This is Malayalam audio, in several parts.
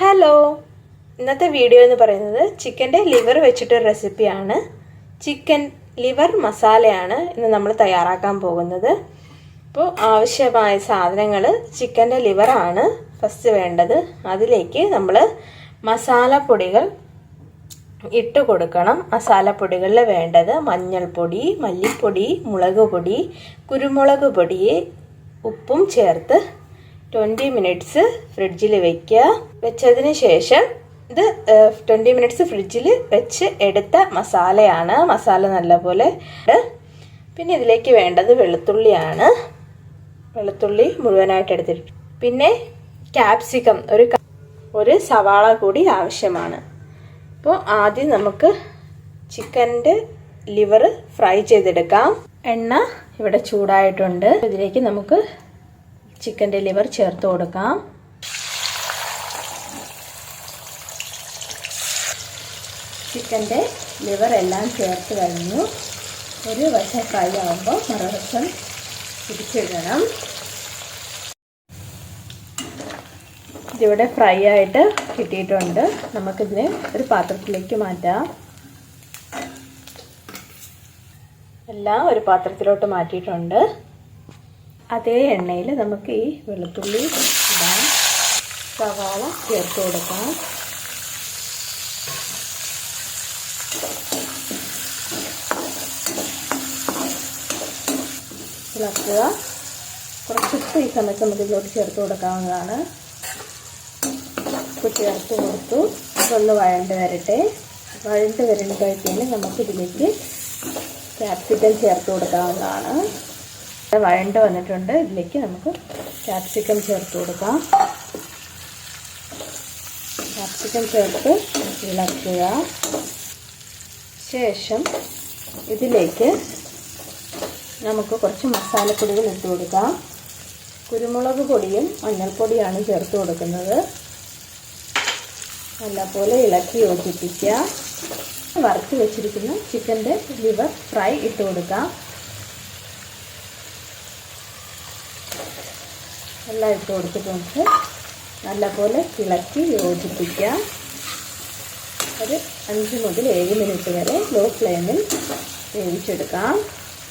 ഹലോ ഇന്നത്തെ വീഡിയോ എന്ന് പറയുന്നത് ചിക്കന്റെ ലിവർ വെച്ചിട്ടൊരു റെസിപ്പിയാണ് ചിക്കൻ ലിവർ മസാലയാണ് ഇന്ന് നമ്മൾ തയ്യാറാക്കാൻ പോകുന്നത്. അപ്പോൾ ആവശ്യമായ സാധനങ്ങൾ ചിക്കന്റെ ലിവറാണ് ഫസ്റ്റ് വേണ്ടത്. അതിലേക്ക് നമ്മൾ മസാലപ്പൊടികൾ ഇട്ട് കൊടുക്കണം. മസാലപ്പൊടികളിൽ വേണ്ടത് മഞ്ഞൾപ്പൊടി മല്ലിപ്പൊടി മുളക് പൊടി കുരുമുളക് പൊടി ഉപ്പും ചേർത്ത് ട്വന്റി മിനിറ്റ്സ് ഫ്രിഡ്ജിൽ വെക്കുക വെച്ചതിന് ശേഷം ഇത് ട്വന്റി മിനിറ്റ്സ് ഫ്രിഡ്ജിൽ വെച്ച് എടുത്ത മസാലയാണ്. മസാല നല്ലപോലെ പിന്നെ ഇതിലേക്ക് വേണ്ടത് വെളുത്തുള്ളിയാണ്. വെളുത്തുള്ളി മുഴുവനായിട്ട് എടുത്തിട്ട്. പിന്നെ ക്യാപ്സിക്കം ഒരു ഒരു സവാള കൂടി ആവശ്യമാണ്. അപ്പോൾ ആദ്യം നമുക്ക് ചിക്കന്റെ ലിവർ ഫ്രൈ ചെയ്തെടുക്കാം. എണ്ണ ഇവിടെ ചൂടായിട്ടുണ്ട്. ഇതിലേക്ക് നമുക്ക് ചിക്കന്റെ ലിവർ ചേർത്ത് കൊടുക്കാം. ചിക്കന്റെ ലിവർ എല്ലാം ചേർത്ത് കഴിഞ്ഞു. ഒരു വശം ഫ്രൈ ആകുമ്പോൾ മറുവശം തിരിച്ചിടണം ഇതിവിടെ ഫ്രൈ ആയിട്ട് കിട്ടിയിട്ടുണ്ട്. നമുക്കിതിനെ ഒരു പാത്രത്തിലേക്ക് മാറ്റാം. എല്ലാം ഒരു പാത്രത്തിലോട്ട് മാറ്റിയിട്ടുണ്ട്. അതേ എണ്ണയിൽ നമുക്ക് ഈ വെളുത്തുള്ളി ഇടാം. സവാള ചേർത്ത് കൊടുക്കാം ഇളക്കുക. കുറച്ചിട്ട് ഈ സമയത്ത് നമുക്ക് ഇതിലോട്ട് ചേർത്ത് കൊടുക്കാവുന്നതാണ്. ഉപ്പ് ചേർത്ത് കൊടുത്തു. ഇതൊന്ന് വഴണ്ട് വരട്ടെ. വഴണ്ട് വരുമ്പോഴത്തേന് നമുക്കിതിലേക്ക് ക്യാപ്സിക്കം ചേർത്ത് കൊടുക്കാവുന്നതാണ്. വഴണ്ട് വന്നിട്ടുണ്ട്. ഇതിലേക്ക് നമുക്ക് ക്യാപ്സിക്കം ചേർത്ത് കൊടുക്കാം. ക്യാപ്സിക്കം ചേർത്ത് ഇളക്കുക. ശേഷം ഇതിലേക്ക് നമുക്ക് കുറച്ച് മസാലപ്പൊടികൾ ഇട്ട് കൊടുക്കാം. കുരുമുളക് പൊടിയും മഞ്ഞൾപ്പൊടിയാണ് ചേർത്ത് കൊടുക്കുന്നത്. നല്ലപോലെ ഇളക്കി യോജിപ്പിക്കുക. വറുത്ത് വെച്ചിരിക്കുന്ന ചിക്കന്റെ ലിവർ ഫ്രൈ ഇട്ട് കൊടുക്കാം. എല്ലാം ഇട്ട് കൊടുത്തിട്ട് നമുക്ക് നല്ലപോലെ ഇളക്കി യോജിപ്പിക്കാം. ഒരു അഞ്ച് മുതൽ ഏഴ് മിനിറ്റ് വരെ ലോ ഫ്ലെയിമിൽ വേവിച്ചെടുക്കാം.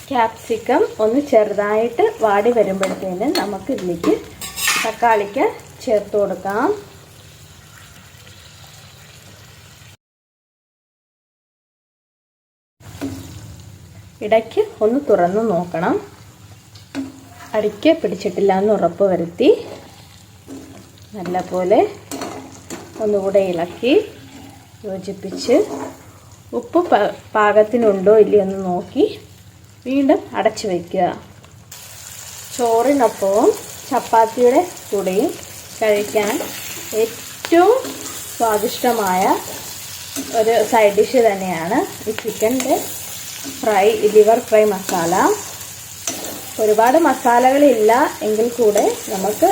ക്യാപ്സിക്കം ഒന്ന് ചെറുതായിട്ട് വാടി വരുമ്പോഴത്തേന് നമുക്ക് ഇതിലേക്ക് തക്കാളിക്ക് ചേർത്ത് കൊടുക്കാം. ഇടയ്ക്ക് ഒന്ന് തുറന്ന് നോക്കണം. അടിക്ക് പിടിച്ചിട്ടില്ല എന്ന് ഉറപ്പ് വരുത്തി നല്ലപോലെ ഒന്നുകൂടെ ഇളക്കി യോജിപ്പിച്ച് ഉപ്പ് പാകത്തിനുണ്ടോ ഇല്ലയോ എന്ന് നോക്കി വീണ്ടും അടച്ചു വയ്ക്കുക ചോറിനൊപ്പവും ചപ്പാത്തിയുടെ കൂടെയും കഴിക്കാൻ ഏറ്റവും സ്വാദിഷ്ടമായ ഒരു സൈഡ് ഡിഷ് തന്നെയാണ് ഈ ചിക്കന്റെ ഫ്രൈ ലിവർ ഫ്രൈ മസാല. ഒരുപാട് മസാലകളില്ല എങ്കിൽ കൂടെ നമുക്ക്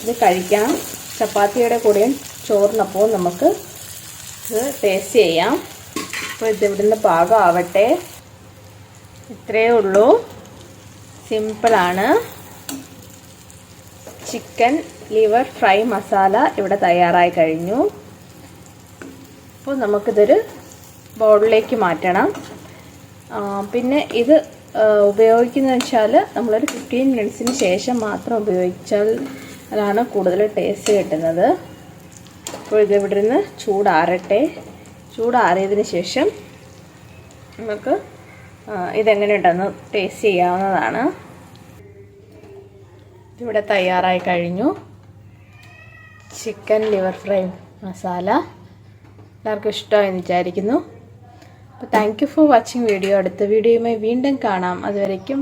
ഇത് കഴിക്കാം. ചപ്പാത്തിയുടെ കൂടെയും ചോറിനപ്പോൾ നമുക്ക് ഇത് ടേസ്റ്റ് ചെയ്യാം. അപ്പോൾ ഇത് ഇവിടുന്ന് പാകമാവട്ടെ. ഇത്രയേ ഉള്ളൂ. സിമ്പിളാണ് ചിക്കൻ ലിവർ ഫ്രൈ മസാല ഇവിടെ തയ്യാറായി കഴിഞ്ഞു. അപ്പോൾ നമുക്കിതൊരു ബൗളിലേക്ക് മാറ്റണം. പിന്നെ ഇത് ഉപയോഗിക്കുന്നത് വെച്ചാൽ നമ്മളൊരു ഫിഫ്റ്റീൻ മിനിറ്റ്സിന് ശേഷം മാത്രം ഉപയോഗിച്ചാൽ അതാണ് കൂടുതൽ ടേസ്റ്റ് കിട്ടുന്നത്. അപ്പോൾ ഇത് ഇവിടെ നിന്ന് ചൂടാറട്ടെ. ചൂടാറിയതിന് ശേഷം നമുക്ക് ഇതെങ്ങനെ ഉണ്ടെന്ന് ടേസ്റ്റ് ചെയ്യാവുന്നതാണ്. ഇവിടെ തയ്യാറായി കഴിഞ്ഞു. ചിക്കൻ ലിവർ ഫ്രൈ മസാല എല്ലാവർക്കും ഇഷ്ടമായി വിചാരിക്കുന്നു. അപ്പോൾ thank you for watching video അടുത്ത വീഡിയോയുമായി വീണ്ടും കാണാം. അതുവരയ്ക്കും